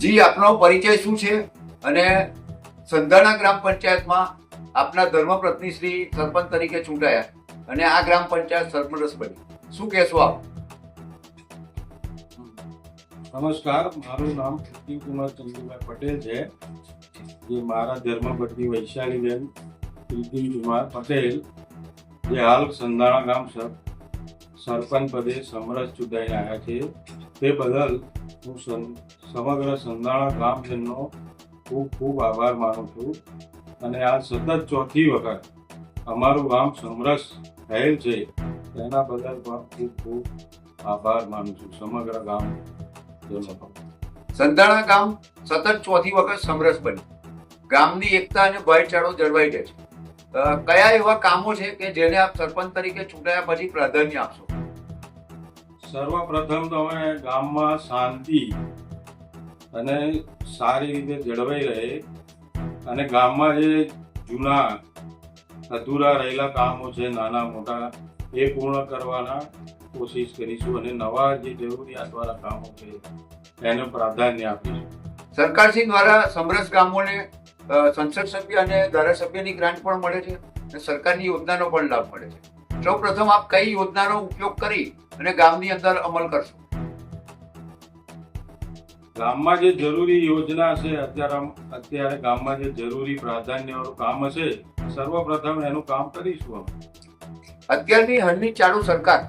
જી, આપનો પરિચય શું છે? અને સંધાણા ગ્રામ પંચાયતમાં આપના ધર્મપત્ની શ્રી સરપંચ તરીકે ચૂંટાયા અને આ ગ્રામ પંચાયત સરપંચ બની. શું કહેશો આપ? નમસ્કાર, મારું નામ કુમાર ચંદુભાઈ પટેલ છે. જે મારા ધર્મપત્ની વૈશાલીબેન કુમાર પટેલ, જે હાલ સંધાણા ગામ સર, સરપંચ પદે સમરસ ચૂંટાઈને આવ્યા છે. તે બદલ હું સમગ્ર સંધાણા ગ્રામજનનો ખૂબ ખૂબ આભાર માનું છું. અને આ સતત ચોથી વખત અમારું ગામ સમરસ થયેલ છે તેના બદલ પણ ખૂબ ખૂબ આભાર માનું છું સમગ્ર ગામ સંધાણા ગામ સતત ચોથી વખત સમરસ બન્યું. ગામની એકતા અને ભાઈચારો જળવાઈ રહે છે. કયા એવા કામો છે કે જેને આપ સરપંચ તરીકે ચૂંટાયા પછી પ્રાધાન્ય આપશો? સર્વપ્રથમ તો અમે ગામમાં શાંતિ અને સારી રીતે જળવાઈ રહે. અને ગામમાં જે જૂના, અધૂરા રહેલા કામો છે, નાના, મોટા, એ પૂર્ણ કરવાના કોશિશ કરીશું અને નવા જે જરૂરિયાતવાળા કામો છે, એને પ્રાધાન્ય આપીશું. સરકારશ્રી દ્વારા સમરસ ગામોને સંસદ સભ્ય અને ધારાસભ્યની ગ્રાન્ટ પણ મળે છે અને સરકારની યોજનાનો પણ લાભ મળે છે. સૌ પ્રથમ આપ કઈ યોજનાનો ઉપયોગ કરી અને ગામની અંદર અમલ કરશો? ગામમાં જે જરૂરી યોજના છે અત્યારે અત્યારે ગામમાં જે જરૂરી પ્રાધાન્યવાળું કામ હશે સર્વપ્રથમ એનું કામ કરીશું અમે. અત્યારની હાલની ચાલુ સરકાર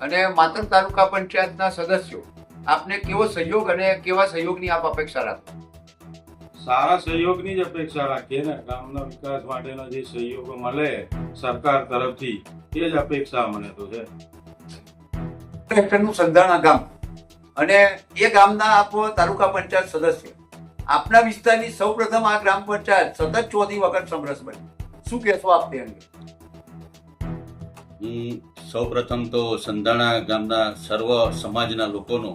અને માતર તાલુકા પંચાયતના સદસ્યો આપને કેવો સહયોગ અને કેવા સહયોગની આપ અપેક્ષા રાખો? સારા સહયોગની જ અપેક્ષા રાખીએ ને ગામના વિકાસ માટેના જે સહયોગો મળે સરકાર તરફથી એ જ અપેક્ષા મને તો છે. હેક્ટરનું સંધાણા ગામ અને એ ગામના આપ તાલુકા પંચાયત સદસ્ય. આપના વિસ્તારની સૌપ્રથમ આ ગ્રામ પંચાયત સતત ચોથી વખત સમરસ બની. શું કહેશો આપ તે અંગે? હું સૌપ્રથમ તો સંધાણા ગામના સર્વ સમાજના લોકોનો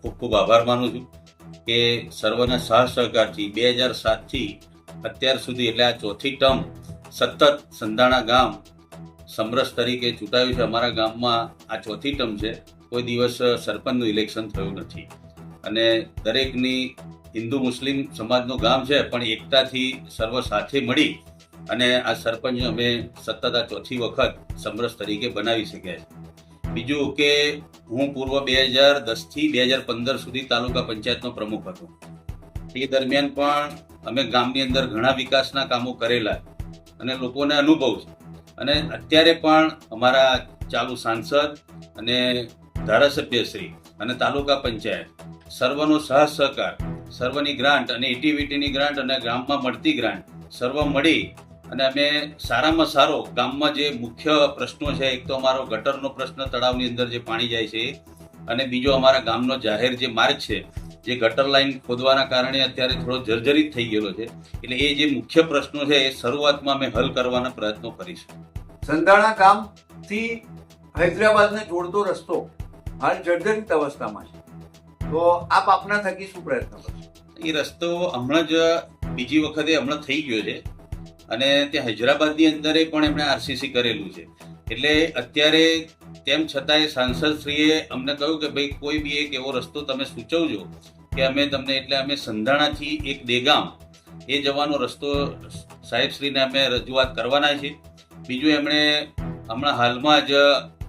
ખૂબ ખૂબ આભાર માનું છું કે સર્વના સાહ સહકારથી બે હજાર સાતથી અત્યાર સુધી એટલે આ ચોથી ટર્મ સતત સંધાણા ગામ સમરસ તરીકે ચૂંટાયું છે. અમારા ગામમાં આ ચોથી ટર્મ છે. કોઈ દિવસ સરપંચનું ઇલેક્શન થયું નથી. અને દરેકની હિન્દુ મુસ્લિમ સમાજનું ગામ છે, પણ એકતાથી સર્વ સાથે મળી અને આ સરપંચ અમે સતત આ ચોથી વખત સમરસ તરીકે બનાવી શક્યા છે. બીજું કે હું પૂર્વ બે હજાર દસથી બે હજાર પંદર સુધી તાલુકા પંચાયતનો પ્રમુખ હતો. એ દરમિયાન પણ અમે ગામની અંદર ઘણા વિકાસના કામો કરેલા અને લોકોને અનુભવ છે. અને અત્યારે પણ અમારા ચાલુ સાંસદ અને ધારાસભ્યશ્રી અને તાલુકા પંચાયત, સર્વનો સહ સહકાર, સર્વની ગ્રાન્ટ અને એટીવીટીની ગ્રાન્ટ અને ગામમાં મળતી ગ્રાન્ટ સર્વ મળી અને અમે સારામાં સારો ગામમાં જે મુખ્ય પ્રશ્નો છે, એક તો અમારો ગટરનો પ્રશ્ન તળાવની અંદર જે પાણી જાય છે અને બીજો અમારા ગામનો જાહેર જે માર્ગ છે, જે ગટર લાઈન ખોદવાના કારણે અત્યારે થોડો જર્જરિત થઈ ગયેલો છે. એટલે એ જે મુખ્ય પ્રશ્નો છે, એ શરૂઆતમાં અમે હલ કરવાના પ્રયત્નો કરીશું. સંધાણા ગામથી હૈદરાબાદને જોડતો રસ્તો હાલ જર્જરિત અવસ્થામાં છે. તો આપ આપના થકી શું પ્રયત્ન કરશો એ રસ્તો હમણાં જ બીજી વખતે હમણાં થઈ ગયો છે અને ત્યાં હૈદરાબાદની અંદર પણ એમણે આરસીસી કરેલું છે. એટલે અત્યારે તેમ છતાંય સાંસદશ્રીએ અમને કહ્યું કે ભાઈ કોઈ બી એક એવો રસ્તો તમે સૂચવજો કે અમે તમને એટલે અમે સંધાણાથી એક દેગામ એ જવાનો રસ્તો સાહેબશ્રીને અમે રજૂઆત કરવાના છે. બીજું એમણે હમણાં હાલમાં જ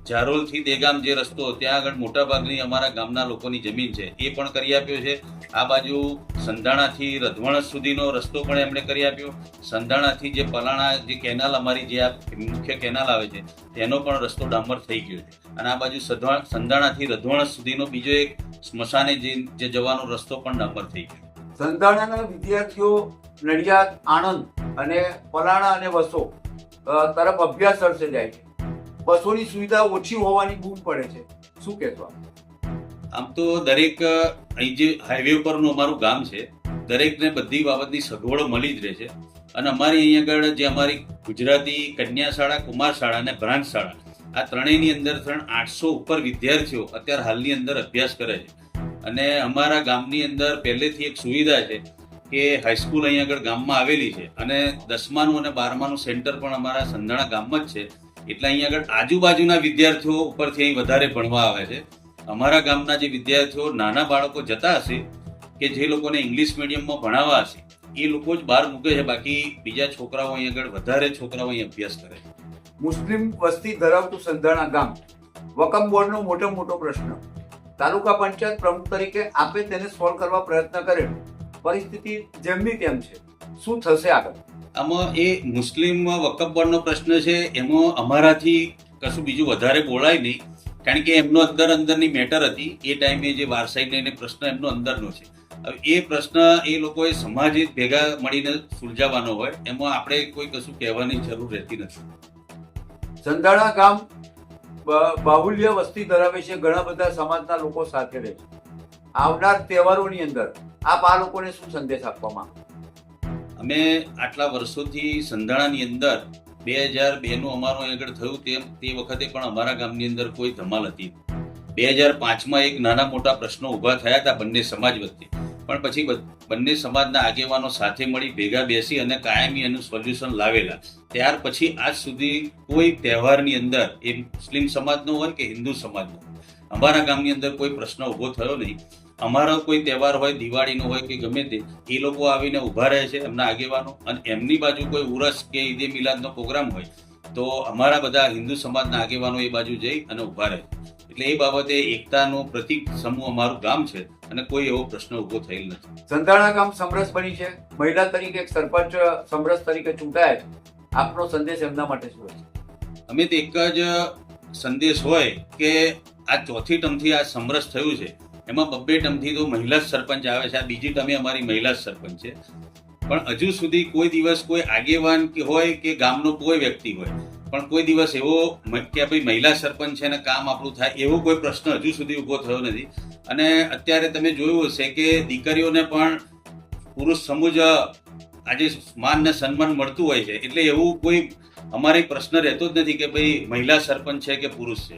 જારોલથી દેગામ જે રસ્તો ત્યાં આગળ મોટાભાગની અમારા ગામના લોકોની જમીન છે, એ પણ કરી આપ્યો છે. આ બાજુ સંધાણાથી રધવણસ સુધીનો રસ્તો પણ એમણે કરી આપ્યો. સંધાણાથી જે પલાણા, જે કેનાલ અમારી જે આ મુખ્ય કેનાલ આવે છે, તેનો પણ રસ્તો ડામર થઈ ગયો છે. અને આ બાજુ સંધાણાથી રધવણસ સુધીનો બીજો એક સ્મશાને જે જવાનો રસ્તો પણ ડામર થઈ ગયો. સંધાણાના વિદ્યાર્થીઓ નડિયાદ, આણંદ અને પલાણા અને વસો તરફ અભ્યાસ અર્થે જાય છે. બસોની સુવિધા ઓછી હોવાની બૂમ પડે છે. શું કહેશો આમ તો દરેક અહીં જે હાઈવે ઉપરનું અમારું ગામ છે, દરેકને બધી બાબતની સગવડો મળી જ રહે છે. અને અમારી અહીં આગળ જે અમારી ગુજરાતી કન્યા શાળા કુમાર શાળા અને બ્રાન્ચ શાળા આ ત્રણેયની અંદર ત્રણ આઠસો ઉપર વિદ્યાર્થીઓ અત્યારે હાલની અંદર અભ્યાસ કરે છે. અને અમારા ગામની અંદર પહેલેથી એક સુવિધા છે કે હાઈસ્કૂલ અહીં આગળ ગામમાં આવેલી છે. અને દસમાનું અને બારમાનું સેન્ટર પણ અમારા સંધાણા ગામમાં જ છે. એટલે અહીં આગળ આજુબાજુના વિદ્યાર્થીઓ ઉપરથી અહીં વધારે ભણવા આવે છે. અમારા ગામના જે વિદ્યાર્થીઓ, નાના બાળકો જતા હશે કે જે લોકોને ઇંગ્લિશ મીડિયમમાં ભણાવવા હશે, એ લોકો જ બહાર મૂકે છે. બાકી બીજા છોકરાઓ અહીં આગળ વધારે છોકરાઓ અહીં અભ્યાસ કરે છે. મુસ્લિમ વસ્તી ધરાવતું સંધાણા ગામ, વકમ બોર્ડનો મોટો મોટો પ્રશ્ન. તાલુકા પંચાયત પ્રમુખ તરીકે આપે તેને સોલ્વ કરવા પ્રયત્ન કરે પરિસ્થિતિ જેમની તેમ છે. શું થશે આગળ? આમાં એ મુસ્લિમ વકફ બોર્ડનો પ્રશ્ન છે, એમાં અમારાથી કશું બીજું વધારે બોલાય નહીં, કારણ કે એમનો અંદર અંદરની મેટર હતી, એ ટાઈમે જે વારસાઈ લઈને પ્રશ્ન એમનો અંદરનો છે. હવે એ પ્રશ્ન એ લોકોએ સમાજે ભેગા મળીને સુલઝાવવાનો હોય, એમાં આપણે કોઈ કશું કહેવાની જરૂર રહેતી નથી. સંધાણા ગામ બાહુલ્ય વસ્તી ધરાવે છે ઘણા બધા સમાજના લોકો સાથે રહે છે. આવનાર તહેવારોની અંદર આપ આ લોકોને શું સંદેશ આપવા માંગો? અમે આટલા વર્ષોથી સંધાણાની અંદર બે હજાર બેનું અમારું આગળ થયું તેમ તે વખતે પણ અમારા ગામની અંદર કોઈ ધમાલ હતી બે હજાર પાંચમાં એક નાના મોટા પ્રશ્નો ઊભા થયા હતા બંને સમાજ વચ્ચે. પણ પછી બંને સમાજના આગેવાનો સાથે મળી ભેગા બેસી અને કાયમી એનું સોલ્યુશન લાવેલા. ત્યાર પછી આજ સુધી કોઈ તહેવારની અંદર એ મુસ્લિમ સમાજનો હોય કે હિન્દુ સમાજનો. અમારા ગામની અંદર કોઈ પ્રશ્ન ઊભો થયો નહીં. અમારો કોઈ તહેવાર હોય દિવાળીનો હોય કે ગમે તે એ લોકો આવીને ઊભા રહે છે એમના આગેવાનો. અને એમની બાજુ કોઈ ઉરસ કે ઈદે મિલાદનો પ્રોગ્રામ હોય તો અમારા બધા હિન્દુ સમાજના આગેવાનો એ બાજુ જઈ અને ઊભા રહે. એટલે એ બાબતે એકતાનો પ્રતિક સમૂહ અમારું ગામ છે અને કોઈ એવો પ્રશ્ન ઊભો થયેલ નથી. સંતાણા ગામ સમરસ બની છે. મહિલા તરીકે એક સરપંચ સમરસ તરીકે ચૂંટાયા. આપનો સંદેશ એમના માટે શું છે અમે તો એક જ સંદેશ હોય કે આ ચોથી ટર્મથી આ સમરસ થયું છે. એમાં બબ્બે ટમથી તો મહિલા જ સરપંચ આવે છે. આ બીજી ટમે અમારી મહિલા જ સરપંચ છે. પણ હજુ સુધી કોઈ દિવસ કોઈ આગેવાન કે હોય કે ગામનો કોઈ વ્યક્તિ હોય, પણ કોઈ દિવસ એવો કે ભાઈ મહિલા સરપંચ છે ને કામ આપણું થાય, એવો કોઈ પ્રશ્ન હજુ સુધી ઊભો થયો નથી. અને અત્યારે તમે જોયું હશે કે દીકરીઓને પણ પુરુષ સમુજ આજે માન ને સન્માન મળતું હોય છે. એટલે એવું કોઈ અમારે પ્રશ્ન રહેતો જ નથી કે ભાઈ મહિલા સરપંચ છે કે પુરુષ છે.